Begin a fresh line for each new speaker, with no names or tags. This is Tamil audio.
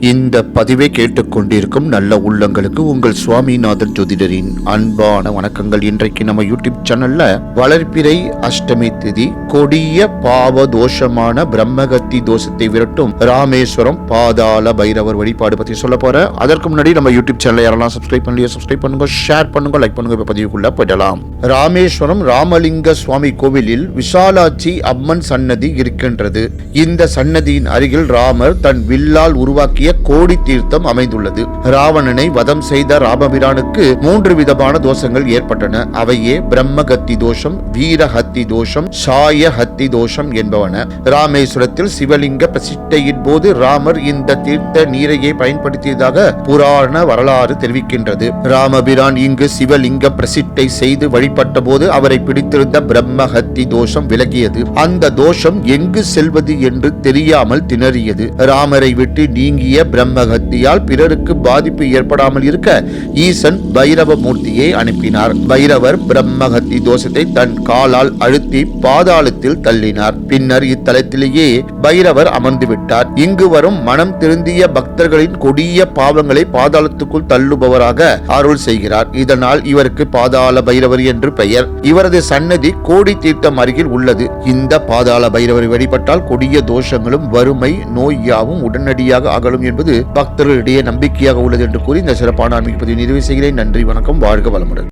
இந்த பதிவை கேட்டுக்கொண்டிருக்கும் நல்ல உள்ளங்களுக்கு உங்கள் சுவாமிநாதன் ஜோதிடரின் அன்பான வணக்கங்கள். இன்றைக்கு நம்ம யூடியூப் சேனல்ல வளர்ப்பிறை அஷ்டமி திதி கொடிய பாவ தோஷமான பிரம்மகத்தி தோஷத்தை விரட்டும் ராமேஸ்வரம் பாதாள பைரவர் வழிபாடு பத்தி சொல்ல போறேன் அதற்கு முன்னாடி நம்ம யூடியூப் சேனலை யாரெல்லாம் சப்ஸ்கிரைப் பண்ணலையோ சப்ஸ்கிரைப் பண்ணுங்க ஷேர் பண்ணுங்க லைக் பண்ணுங்க இப்ப பதிவுக்குள்ள போயிடலாம். ராமேஸ்வரம் ராமலிங்க சுவாமி கோவிலில் விஷாலாட்சி அம்மன் சன்னதி இருக்கின்றது. இந்த சன்னதியின் அருகில் ராமர் தன் வில்லால் உருவாக்கிய கோடி தீர்த்தம் அமைந்துள்ளது. ராவணனை வதம் செய்த ராமபிரானுக்கு மூன்று விதமான தோஷங்கள் ஏற்பட்டன. அவையே பிரம்மகத்தி தோஷம் வீரஹத்தி தோஷம் சாய ஹத்தி தோஷம் என்பவன. ராமேஸ்வரத்தில் சிவலிங்க பிரசிட்டையின் போது ராமர் இந்த தீர்த்த நீரையே பயன்படுத்தியதாக புராண வரலாறு தெரிவிக்கின்றது. ராமபிரான் இங்கு சிவலிங்க பிரசிட்டை செய்து வழிபட்ட போது அவரை பிடித்திருந்த பிரம்மஹத்தி தோஷம் விலகியது. அந்த தோஷம் எங்கு செல்வது என்று தெரியாமல் திணறியது. ராமரை விட்டு நீங்கிய பிரம்மகத்தியால் பிறருக்கு பாதிப்பு ஏற்படாமல் இருக்க ஈசன் பைரவ மூர்த்தியை அனுப்பினார். பைரவர் பிரம்மகத்தி தோஷத்தை தன் காலால் அழுத்தி பாதாளத்தில் தள்ளினார். பின்னர் இத்தலத்திலேயே பைரவர் அமர்ந்து விட்டார் இங்கு வரும் மனம் திருந்திய பக்தர்களின் கொடிய பாவங்களை பாதாளத்துக்குள் தள்ளுபவராக அருள் செய்கிறார். இதனால் இவருக்கு பாதாள பைரவர் என்று பெயர். இவரது சன்னதி கோடி தீர்த்தம் அருகில் உள்ளது. இந்த பாதாள பைரவர் வழிபட்டால் கொடிய தோஷங்களும் வறுமை நோய் யாவும் உடனடியாக அகலும் என்பது பக்தர்களிடையே நம்பிக்கையாக உள்ளது என்று கூறி இந்த சிறப்பான ஆன்மீக பதிவு நிறைவு செய்கிறேன். நன்றி வணக்கம் வாழ்க வளமுடன்.